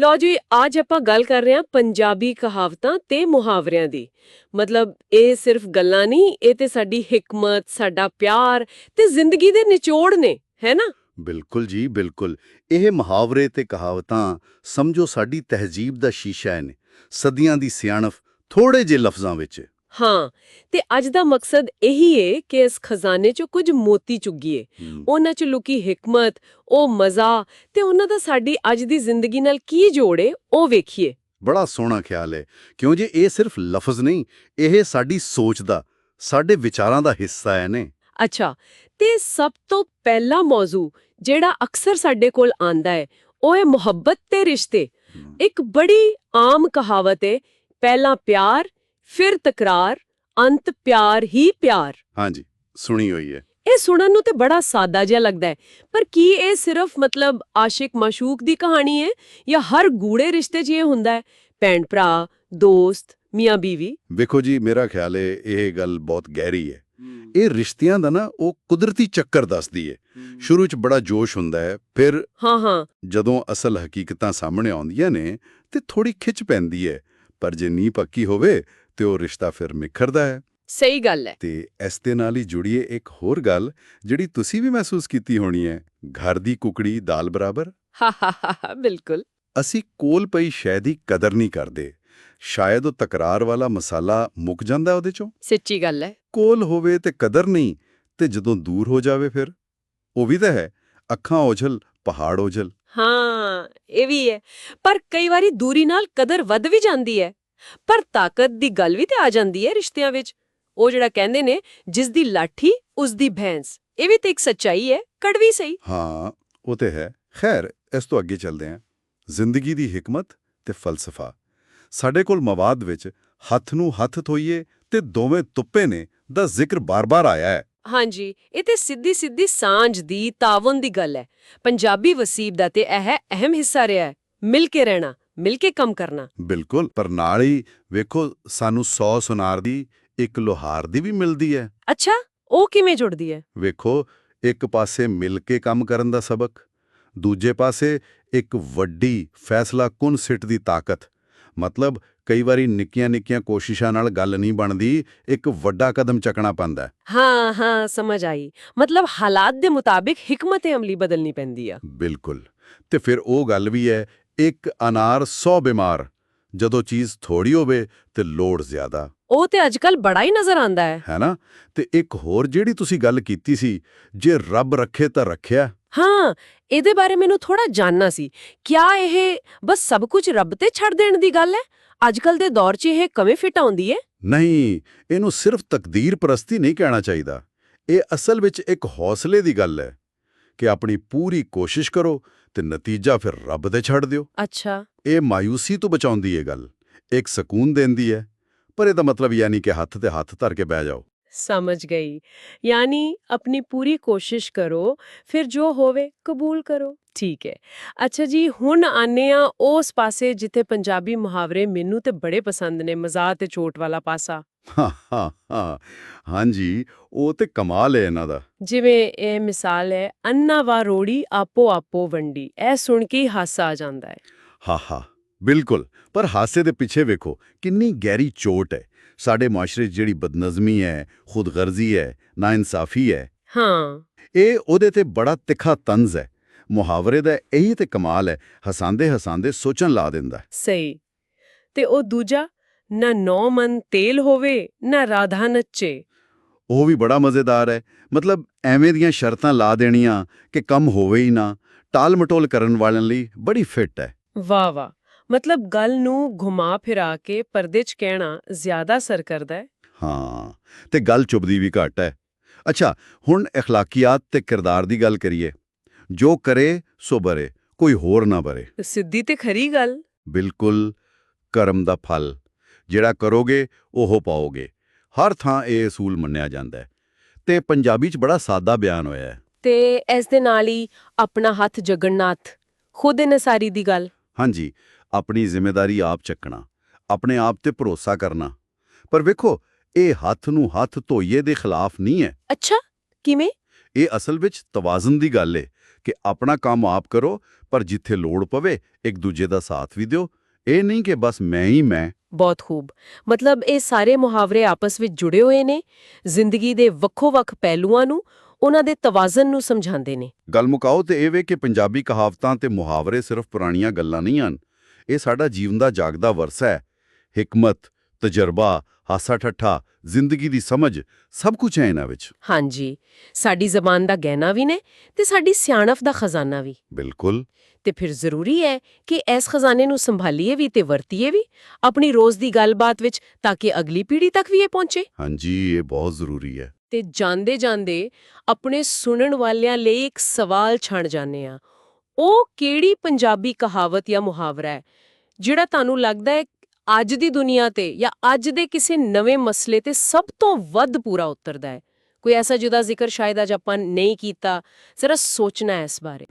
ਲਓ ਜੀ, ਅੱਜ ਆਪਾਂ ਗੱਲ ਕਰ ਰਹੇ ਹਾਂ ਪੰਜਾਬੀ ਕਹਾਵਤਾਂ ਤੇ ਮੁਹਾਵਰਿਆਂ ਦੀ। ਮਤਲਬ ਇਹ ਸਿਰਫ ਗੱਲਾਂ ਨਹੀਂ, ਇਹ ਤੇ ਸਾਡੀ ਹਕਮਤ, ਸਾਡਾ ਪਿਆਰ ਤੇ ਜ਼ਿੰਦਗੀ ਦੇ ਨਿਚੋੜ ਨੇ, ਹੈ ਨਾ? ਬਿਲਕੁਲ ਜੀ, ਬਿਲਕੁਲ। ਇਹ ਮੁਹਾਵਰੇ ਤੇ ਕਹਾਵਤਾਂ ਸਮਝੋ ਸਾਡੀ ਤਹਿਜੀਬ ਦਾ ਸ਼ੀਸ਼ਾ ਨੇ, ਸਦੀਆਂ ਦੀ ਸਿਆਣਪ ਥੋੜੇ ਜਿਹੇ ਲਫ਼ਜ਼ਾਂ ਵਿੱਚ। ਹਾਂ ਤੇ ਅੱਜ ਦਾ ਮਕਸਦ ਇਹੀ ਏ ਕਿ ਇਸ ਖਜ਼ਾਨੇ 'ਚੋਂ ਕੁਝ ਮੋਤੀ ਚੁੱਗੀਏ। ਉਹਨਾਂ 'ਚ ਲੁਕੀ ਹਕਮਤ ਉਹ ਮਜ਼ਾ ਤੇ ਉਹਨਾਂ ਦਾ ਸਾਡੀ ਅੱਜ ਦੀ ਜ਼ਿੰਦਗੀ ਨਾਲ ਕੀ ਜੋੜੇ ਉਹ ਵੇਖੀਏ। ਬੜਾ ਸੋਹਣਾ ਖਿਆਲ ਹੈ ਕਿਉਂ ਜੇ ਇਹ ਸਿਰਫ ਲਫ਼ਜ਼ ਨਹੀਂ ਇਹ ਸਾਡੀ ਸੋਚ ਦਾ ਸਾਡੇ ਵਿਚਾਰਾਂ ਦਾ ਹਿੱਸਾ ਹੈ ਨੇ। ਅੱਛਾ ਤੇ ਸਭ ਤੋਂ ਪਹਿਲਾ ਮੌਜੂ ਜਿਹੜਾ ਅਕਸਰ ਸਾਡੇ ਕੋਲ ਆਂਦਾ ਹੈ ਉਹ ਹੈ ਮੁਹੱਬਤ ਤੇ ਰਿਸ਼ਤੇ। ਇੱਕ ਬੜੀ ਆਮ ਕਹਾਵਤ ਹੈ ਪਹਿਲਾਂ ਪਿਆਰ ਫਿਰ ਤਕਰਾਰ ਅੰਤ ਪਿਆਰ ਹੀ ਪਿਆਰ। ਹਾਂਜੀ ਸੁਣੀ ਹੋਈ ਹੈ। ਇਹ ਸੁਣਨ ਨੂੰ ਤੇ ਬੜਾ ਸਾਦਾ ਜਿਹਾ ਲੱਗਦਾ ਹੈ। ਪਰ ਕੀ ਇਹ ਸਿਰਫ ਮਤਲਬ ਆਸ਼ਿਕ ਮਾਸ਼ੂਕ ਦੀ ਕਹਾਣੀ ਹੈ ਜਾਂ ਹਰ ਗੂੜੇ ਰਿਸ਼ਤੇ 'ਚ ਇਹ ਹੁੰਦਾ ਹੈ? ਭੈਣ ਭਰਾ ਦੋਸਤ ਮੀਆਂ ਬੀਵੀ? ਵੇਖੋ ਜੀ ਮੇਰਾ ਖਿਆਲ ਹੈ ਇਹ ਗੱਲ ਬਹੁਤ ਗਹਿਰੀ ਹੈ। ਇਹ ਰਿਸ਼ਤਿਆਂ ਦਾ ਨਾ ਉਹ ਕੁਦਰਤੀ ਚੱਕਰ ਦੱਸਦੀ ਹੈ। ਸ਼ੁਰੂ 'ਚ ਬੜਾ ਜੋਸ਼ ਹੁੰਦਾ ਹੈ ਫਿਰ ਹਾਂ ਹਾਂ। ਜਦੋਂ ਅਸਲ ਹਕੀਕਤਾਂ ਸਾਹਮਣੇ ਆਉਂਦੀਆਂ ਨੇ ਤੇ ਥੋੜੀ ਖਿੱਚ ਪੈਂਦੀ ਹੈ। ਪਰ ਜੇ ਨੀਂਹ ਪੱਕੀ ਹੋਵੇ ਤੇ ਉਹ ਰਿਸ਼ਤਾ ਫਿਰ ਨਿਖਰਦਾ ਹੈ। ਸਹੀ ਗੱਲ ਹੈ। ਤੇ ਇਸ ਦੇ ਨਾਲ ਹੀ ਜੁੜੀਏ ਇੱਕ ਹੋਰ ਗੱਲ ਜਿਹੜੀ ਤੁਸੀਂ ਵੀ ਮਹਿਸੂਸ ਕੀਤੀ ਹੋਣੀ ਹੈ ਘਰ ਦੀ ਕੁਕੜੀ ਦਾਲ ਬਰਾਬਰ? ਹਾ ਹਾ ਹਾ ਬਿਲਕੁਲ। ਅਸੀਂ ਕੋਲ ਪਈ ਸ਼ੈ ਦੀ ਕਦਰ ਨਹੀਂ ਕਰਦੇ। ਸ਼ਾਇਦ ਉਹ ਤਕਰਾਰ ਵਾਲਾ ਮਸਾਲਾ ਮੁੱਕ ਜਾਂਦਾ ਉਹਦੇ ਚੋਂ। ਸੱਚੀ ਗੱਲ ਹੈ। ਕੋਲ ਹੋਵੇ ਤੇ ਕਦਰ ਨਹੀਂ ਤੇ ਜਦੋਂ ਦੂਰ ਹੋ ਜਾਵੇ ਫਿਰ? ਉਹ ਵੀ ਤਾਂ ਹੈ ਅੱਖਾਂ ਓਝਲ ਪਹਾੜ ਓਝਲ ਹਾਂ ਇਹ ਵੀ ਹੈ। ਪਰ ਕਈ ਵਾਰੀ ਦੂਰੀ ਨਾਲ ਕਦਰ ਵੱਧ ਵੀ ਜਾਂਦੀ ਹੈ। ਪਰ ਤਾਕਤ ਦੀ ਗੱਲ ਵੀ ਤੇ ਆ ਜਾਂਦੀ ਹੈ ਰਿਸ਼ਤਿਆਂ ਵਿੱਚ। ਉਹ ਜਿਹੜਾ ਕਹਿੰਦੇ ਨੇ ਜਿਸ ਦੀ ਲਾਠੀ ਉਸ ਦੀ ਭੈਂਸ ਇਹ ਵੀ ਤੇ ਇੱਕ ਸੱਚਾਈ ਹੈ ਕੜਵੀ ਸਹੀ। ਹਾਂ ਉਹ ਤੇ ਹੈ। ਖੈਰ ਇਸ ਤੋਂ ਅੱਗੇ ਚੱਲਦੇ ਹਾਂ। ਜ਼ਿੰਦਗੀ ਦੀ ਹਕਮਤ ਤੇ ਫਲਸਫਾ। ਸਾਡੇ ਕੋਲ ਮਵਾਦ ਵਿੱਚ ਹੱਥ ਨੂੰ ਹੱਥ ਧੋਈਏ ਤੇ ਦੋਵੇਂ ਤੁੱਪੇ ਨੇ ਦਾ ਜ਼ਿਕਰ ਬਾਰ-ਬਾਰ ਆਇਆ ਹੈ। ਹਾਂਜੀ ਇਹ ਤੇ ਸਿੱਧੀ ਸਿੱਧੀ ਸਾਂਝ ਦੀ ਤਾਵਨ ਦੀ ਗੱਲ ਹੈ। ਪੰਜਾਬੀ ਵਸੀਬ ਦਾ ਤੇ ਇਹ ਅਹਿਮ ਹਿੱਸਾ ਰਿਹਾ ਹੈ। ਮਿਲ ਕੇ ਰਹਿਣਾ। ਮਿਲ ਕੇ ਕੰਮ ਕਰਨਾ। ਬਿਲਕੁਲ ਪਰ ਨਾਲ ਹੀ ਵੇਖੋ ਸਾਨੂੰ 100 ਸੁਨਾਰ ਦੀ ਇੱਕ ਲੋਹਾਰ ਦੀ ਵੀ ਮਿਲਦੀ ਹੈ। ਅੱਛਾ ਉਹ ਕਿਵੇਂ ਜੁੜਦੀ ਹੈ? ਵੇਖੋ ਇੱਕ ਪਾਸੇ ਮਿਲ ਕੇ ਕੰਮ ਕਰਨ ਦਾ ਸਬਕ ਦੂਜੇ ਪਾਸੇ ਇੱਕ ਵੱਡੀ ਫੈਸਲਾ ਕੁਨ ਸਿੱਟ ਦੀ ਤਾਕਤ। ਮਤਲਬ ਕਈ ਵਾਰੀ ਨਿੱਕੀਆਂ-ਨਿੱਕੀਆਂ ਕੋਸ਼ਿਸ਼ਾਂ ਨਾਲ ਗੱਲ ਨਹੀਂ ਬਣਦੀ ਇੱਕ ਵੱਡਾ ਕਦਮ ਚੱਕਣਾ ਪੈਂਦਾ ਹੈ। ਹਾਂ ਹਾਂ ਸਮਝ ਆਈ। ਮਤਲਬ ਹਾਲਾਤ ਦੇ ਮੁਤਾਬਿਕ ਹਕਮਤ ਅਮਲੀ ਬਦਲਣੀ ਪੈਂਦੀ ਆ। ਬਿਲਕੁਲ। ਤੇ ਫਿਰ ਉਹ ਗੱਲ ਵੀ ਹੈ ਇੱਕ ਅਨਾਰ 100 ਬਿਮਾਰ। ਜਦੋਂ ਚੀਜ਼ ਥੋੜੀ ਹੋਵੇ ਤੇ ਲੋੜ ਜ਼ਿਆਦਾ। ਉਹ ਤੇ ਅੱਜਕੱਲ ਬੜਾ ਹੀ ਨਜ਼ਰ ਆਂਦਾ ਹੈ। ਹੈ ਨਾ? ਤੇ ਇੱਕ ਹੋਰ ਜਿਹੜੀ ਤੁਸੀਂ ਗੱਲ ਕੀਤੀ ਸੀ ਜੇ ਰੱਬ ਰੱਖੇ ਤਾਂ ਰੱਖਿਆ। ਹਾਂ ਇਹਦੇ ਬਾਰੇ ਮੈਨੂੰ ਥੋੜਾ ਜਾਨਣਾ ਸੀ। ਕਿਆ ਇਹ ਬਸ ਸਭ ਕੁਝ ਰੱਬ ਤੇ ਛੱਡ ਦੇਣ ਦੀ ਗੱਲ ਹੈ? ਅੱਜਕੱਲ ਦੇ ਦੌਰ 'ਚ ਇਹ ਕਵੇਂ ਫਿੱਟ ਆਉਂਦੀ ਹੈ? ਨਹੀਂ ਇਹਨੂੰ ਸਿਰਫ ਤਕਦੀਰ ਪ੍ਰਸਤੀ ਨਹੀਂ ਕਹਿਣਾ ਚਾਹੀਦਾ। ਇਹ ਅਸਲ ਵਿੱਚ ਇੱਕ ਹੌਸਲੇ ਦੀ ਗੱਲ ਹੈ ਕਿ ਆਪਣੀ ਪੂਰੀ ਕੋਸ਼ਿਸ਼ ਕਰੋ ਤੇ ਨਤੀਜਾ ਫਿਰ ਰੱਬ ਤੇ ਛੱਡ ਦਿਓ। ਅੱਛਾ। ਇਹ ਮਾਇੂਸੀ ਤੋਂ ਬਚਾਉਂਦੀ ਹੈ ਗੱਲ ਇੱਕ ਸਕੂਨ ਦਿੰਦੀ ਹੈ। ਪਰ ਇਹਦਾ ਮਤਲਬ ਯਾਨੀ ਕਿ ਹੱਥ ਤੇ ਹੱਥ ਧਰ ਕੇ ਬਹਿ ਜਾਓ। ਸਮਝ ਗਈ ਯਾਨੀ ਆਪਣੀ ਪੂਰੀ ਕੋਸ਼ਿਸ਼ ਕਰੋ ਫਿਰ ਜੋ ਹੋਵੇ ਕਬੂਲ ਕਰੋ ਠੀਕ ਹੈ ਅੱਛਾ ਜੀ ਹੁਣ ਆਨੇ ਆ ਉਸ ਪਾਸੇ ਜਿੱਥੇ ਪੰਜਾਬੀ ਮੁਹਾਵਰੇ ਮੈਨੂੰ ਤੇ ਬੜੇ ਪਸੰਦ ਨੇ ਮਜ਼ਾਕ ਤੇ ਚੋਟ ਵਾਲਾ ਪਾਸਾ ਹਾਂਜੀ ਉਹ ਤੇ ਕਮਾਲ ਹੈ ਇਹਨਾਂ ਦਾ ਜਿਵੇਂ ਇਹ ਮਿਸਾਲ ਹੈ ਅੰਨਾ ਵਾ ਰੋੜੀ ਆਪੋ ਆਪੋ ਵੰਡੀ ਇਹ ਸੁਣ ਕੇ ਹਾਸਾ ਆ ਜਾਂਦਾ ਹੈ ਹਾ ਹਾ ਬਿਲਕੁਲ ਪਰ ਹਾਸੇ ਦੇ ਪਿੱਛੇ ਵੇਖੋ ਕਿੰਨੀ ਗਹਿਰੀ ਚੋਟ ਹੈ ਸਾਡੇ ਮਾਸ਼ਰੇ 'ਚ ਜਿਹੜੀ ਬਦਨਜ਼ਮੀ ਹੈ ਖੁਦਗਰਜ਼ੀ ਹੈ ਨਾਇਨਸਾਫੀ ਹੈ ਹਾਂ। ਇਹ ਉਹਦੇ ਤੇ ਬੜਾ ਤਿੱਖਾ ਤੰਜ਼ ਹੈ। ਮੁਹਾਵਰੇ ਦਾ ਇਹੀ ਤੇ ਕਮਾਲ ਹੈ ਹਸਾਂਦੇ ਹਸਾਂਦੇ ਸੋਚਣ ਲਾ ਦਿੰਦਾ। ਸਹੀ। ਤੇ ਉਹ ਦੂਜਾ ਨਾ ਨੌ ਮਨ ਤੇਲ ਹੋਵੇ ਨਾ ਰਾਧਾ ਨੱਚੇ। ਉਹ ਵੀ ਬੜਾ ਮਜ਼ੇਦਾਰ ਹੈ। ਮਤਲਬ ਐਵੇਂ ਦੀਆਂ ਸ਼ਰਤਾਂ ਲਾ ਦੇਣੀਆਂ ਕਿ ਕੰਮ ਹੋਵੇ ਹੀ ਨਾ ਟਾਲ ਮਟੋਲ ਕਰਨ ਵਾਲਿਆਂ ਲਈ ਬੜੀ ਫਿੱਟ ਹੈ। ਵਾਹ ਵਾਹ। ਮਤਲਬ ਗੱਲ ਨੂੰ ਘੁਮਾ ਫਿਰਾ ਕੇ ਪਰਦੇ 'ਚ ਕਹਿਣਾ ਜ਼ਿਆਦਾ ਅਸਰ ਕਰਦਾ ਹੈ ਹਾਂ ਤੇ ਗੱਲ ਚੁਬਦੀ ਵੀ ਘੱਟ ਹੈ ਅੱਛਾ ਹੁਣ اخلاقیات ਤੇ ਕਿਰਦਾਰ ਦੀ ਗੱਲ ਕਰੀਏ ਜੋ ਕਰੇ ਸੋ ਬਰੇ ਕੋਈ ਹੋਰ ਨਾ ਬਰੇ ਸਿੱਧੀ ਤੇ ਖਰੀ ਗੱਲ ਬਿਲਕੁਲ ਕਰਮ ਦਾ ਫਲ ਜਿਹੜਾ ਕਰੋਗੇ ਉਹ ਪਾਓਗੇ ਹਰ ਥਾਂ ਇਹ ਅਸੂਲ ਮੰਨਿਆ ਜਾਂਦਾ ਹੈ ਤੇ ਪੰਜਾਬੀ 'ਚ ਬੜਾ ਸਾਦਾ ਬਿਆਨ ਹੋਇਆ ਹੈ ਤੇ ਇਸ ਦੇ ਨਾਲ ਹੀ ਆਪਣਾ ਹੱਥ ਜਗਨਨਾਥ ਖੁਦ ਨਸਾਰੀ ਦੀ ਗੱਲ ਹਾਂਜੀ ਆਪਣੀ ਜ਼ਿੰਮੇਵਾਰੀ ਆਪ ਚੱਕਣਾ ਆਪਣੇ ਆਪ ਤੇ ਭਰੋਸਾ ਕਰਨਾ। ਪਰ ਵੇਖੋ ਇਹ ਹੱਥ ਨੂੰ ਹੱਥ ਧੋਈਏ ਦੇ ਖਿਲਾਫ ਨਹੀਂ ਹੈ। ਅੱਛਾ ਕਿਵੇਂ? ਇਹ ਅਸਲ ਵਿੱਚ ਤਵਾਜ਼ਨ ਦੀ ਗੱਲ ਏ ਕਿ ਆਪਣਾ ਕੰਮ ਆਪ ਕਰੋ ਪਰ ਜਿੱਥੇ ਲੋੜ ਪਵੇ ਇੱਕ ਦੂਜੇ ਦਾ ਸਾਥ ਵੀ ਦਿਓ। ਇਹ ਨਹੀਂ ਕਿ ਬਸ ਮੈਂ ਹੀ ਮੈਂ। ਬਹੁਤ ਖੂਬ। ਮਤਲਬ ਇਹ ਸਾਰੇ ਮੁਹਾਵਰੇ ਆਪਸ ਵਿੱਚ ਜੁੜੇ ਹੋਏ ਨੇ ਜ਼ਿੰਦਗੀ ਦੇ ਵੱਖੋ-ਵੱਖ ਪਹਿਲੂਆਂ ਨੂੰ ਉਹਨਾਂ ਦੇ ਤਵਾਜ਼ਨ ਨੂੰ ਸਮਝਾਉਂਦੇ ਨੇ। ਗੱਲ ਮੁਕਾਓ ਤੇ ਇਹ ਵੇ ਕਿ ਪੰਜਾਬੀ ਕਹਾਵਤਾਂ ਤੇ ਮੁਹਾਵਰੇ ਸਿਰਫ ਪੁਰਾਣੀਆਂ ਗੱਲਾਂ ਨਹੀਂ ਹਨ। ਇਹ ਸਾਡਾ ਜੀਵਨ ਦਾ ਜਾਗਦਾ ਵਰਸਾ ਹੈ। ਹਕਮਤ ਤਜਰਬਾ ਹਾਸਾ ਠੱਠਾ ਜ਼ਿੰਦਗੀ ਦੀ ਸਮਝ ਸਭ ਕੁਝ ਹੈ ਇਹਨਾਂ ਵਿੱਚ। ਹਾਂਜੀ। ਸਾਡੀ ਜ਼ਬਾਨ ਦਾ ਗਹਿਣਾ ਵੀ ਨੇ ਤੇ ਸਾਡੀ ਸਿਆਣਪ ਦਾ ਖਜ਼ਾਨਾ ਵੀ। ਬਿਲਕੁਲ। ਤੇ ਫਿਰ ਜ਼ਰੂਰੀ ਹੈ ਕਿ ਇਸ ਖਜ਼ਾਨੇ ਨੂੰ ਸੰਭਾਲੀਏ ਵੀ ਤੇ ਵਰਤੀਏ ਵੀ ਆਪਣੀ ਰੋਜ਼ ਦੀ ਗੱਲਬਾਤ ਵਿੱਚ ਤਾਂ ਕਿ ਅਗਲੀ ਪੀੜ੍ਹੀ ਤੱਕ ਵੀ ਇਹ ਪਹੁੰਚੇ। ਹਾਂਜੀ ਇਹ ਬਹੁਤ ਜ਼ਰੂਰੀ ਹੈ। ਤੇ ਜਾਂਦੇ ਜਾਂਦੇ ਆਪਣੇ ਸੁਣਨ ਵਾਲਿਆਂ ਲਈ ਇੱਕ ਸਵਾਲ ਛੱਡ ਜਾਂਦੇ ਆ ਉਹ ਕਿਹੜੀ ਪੰਜਾਬੀ ਕਹਾਵਤ ਜਾਂ ਮੁਹਾਵਰਾ ਹੈ? ਜਿਹੜਾ ਤੁਹਾਨੂੰ ਲੱਗਦਾ ਹੈ ਅੱਜ ਦੀ ਦੁਨੀਆ ਤੇ ਜਾਂ ਅੱਜ ਦੇ ਕਿਸੇ ਨਵੇਂ ਮਸਲੇ ਤੇ ਸਭ ਤੋਂ ਵੱਧ ਪੂਰਾ ਉਤਰਦਾ ਹੈ। ਕੋਈ ਐਸਾ ਜਿਹਦਾ ਜ਼ਿਕਰ ਸ਼ਾਇਦ ਅੱਜ ਆਪਾਂ ਨਹੀਂ ਕੀਤਾ। ਸਿਰਫ ਸੋਚਣਾ ਹੈ ਇਸ ਬਾਰੇ।